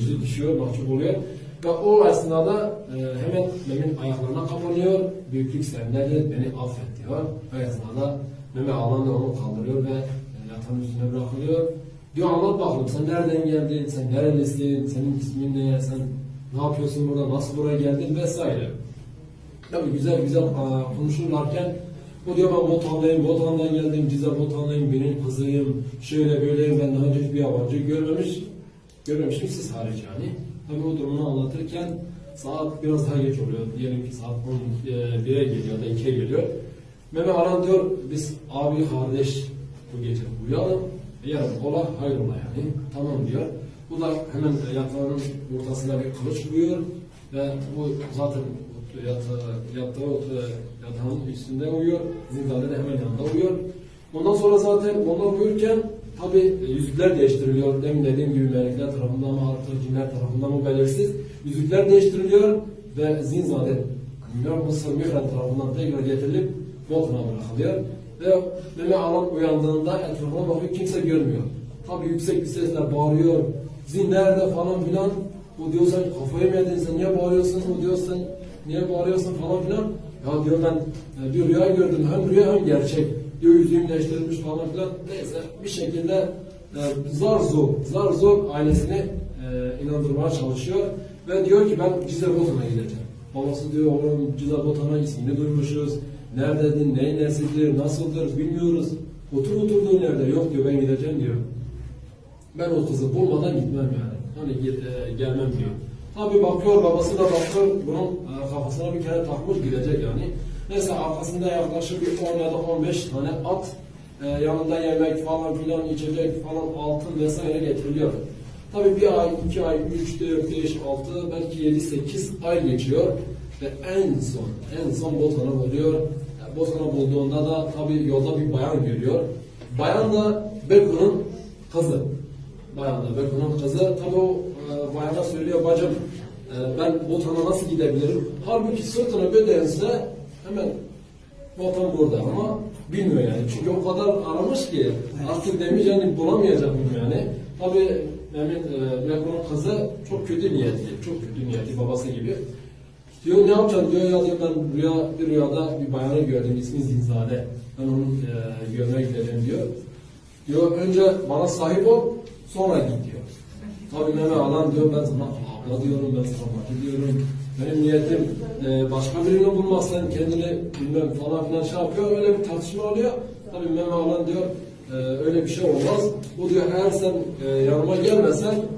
yüzü düşüyor, mahcup oluyor. Ve o esnada e, hemen Mehmet'in ayaklarına kapanıyor. Büyüklük sendedir, beni affet diyor. O esnada Mehmet ağlan da onu kaldırıyor ve e, yatağın üstüne bırakılıyor. Diyor anlat bakalım sen nereden geldin, sen nerelisin, senin ismin ne, sen ne yapıyorsun burada, nasıl buraya geldin vesaire. Tabii güzel güzel aa, konuşurlarken o diyor ben Botan'dayım, Botan'dan geldim, Cize Botan'dayım, benim kızıyım, şöyle böyleyim, ben daha önce hiçbir yabancı görmemiş, görmemişim siz hariç yani. Tabii o durumunu anlatırken saat biraz daha geç oluyor, diyelim ki saat 11'e geliyor ya da 2'ye geliyor. Mehmet Aran diyor, biz abi kardeş bu gece uyuyalım, yarın ola hayrola yani, tamam diyor. Bu da hemen yatağının ortasına bir kılıç buluyor ve bu zaten yatağı, yatağı, yatağın üstünde uyuyor. Zindane de hemen yanında uyuyor. Ondan sonra zaten onlar uyurken tabi yüzükler değiştiriliyor. Demin dediğim gibi melekler tarafından mı artık cinler tarafından mı belirsiz. Yüzükler değiştiriliyor ve Zinzade Mısır Mihran tarafından tekrar getirilip Botna bırakılıyor. Ve Mehmet Alan uyandığında etrafına bakıyor kimse görmüyor. Tabi yüksek bir sesle bağırıyor. Zin nerede falan filan. O diyor sen kafayı mı yedin sen niye bağırıyorsun? O diyor sen niye bağırıyorsun falan filan. Ya diyor ben e, bir rüya gördüm. Hem rüya hem gerçek. Yüzüğüm değiştirilmiş falan filan. Neyse bir şekilde e, zar zor, zar zor ailesini e, inandırmaya çalışıyor. Ve diyor ki ben Cize Botan'a gideceğim. Babası diyor oğlum Cize Botan'a ismini duymuşuz. Neredeydin, neyin nesidir, nasıldır bilmiyoruz. Otur oturduğun yerde yok diyor ben gideceğim diyor. Ben o kızı bulmadan gitmem yani. Hani e, gelmem diyor. Tabi bakıyor babası da bakıyor bunun e, kafasına bir kere takmış gidecek yani. Neyse arkasında yaklaşık bir 10 ya da 15 tane at e, yanında yemek falan filan içecek falan altın vesaire getiriliyor. Tabi bir ay, iki ay, üç, dört, beş, altı belki yedi, sekiz ay geçiyor ve en son, en son Botan'ı buluyor. E, Botan'ı bulduğunda da tabi yolda bir bayan görüyor. Bayan da Beku'nun kızı. Bayan da Beku'nun kızı. Tabi o e, bayana söylüyor bacım e, ben Botan'a nasıl gidebilirim? Halbuki sırtını ödense hemen Botan burada ama bilmiyor yani. Çünkü o kadar aramış ki artık demiş yani bulamayacak bunu yani. Tabi Mehmet e, Beku'nun kızı çok kötü niyetli. Çok kötü niyetli babası gibi. Diyor ne yapacaksın diyor ya diyor ben rüya, bir rüyada bir bayanı gördüm ismi Zinzade. Ben onu e, görmeye gideceğim diyor. Diyor önce bana sahip ol sonra git diyor. Tabii Mehmet Alan diyor ben sana abla diyorum ben sana bacı diyorum. Benim niyetim e, başka birini bulmak sen kendini bilmem falan filan şey yapıyor öyle bir tartışma oluyor. Tabii Mehmet Alan diyor e, öyle bir şey olmaz. Bu diyor eğer sen e, yanıma gelmesen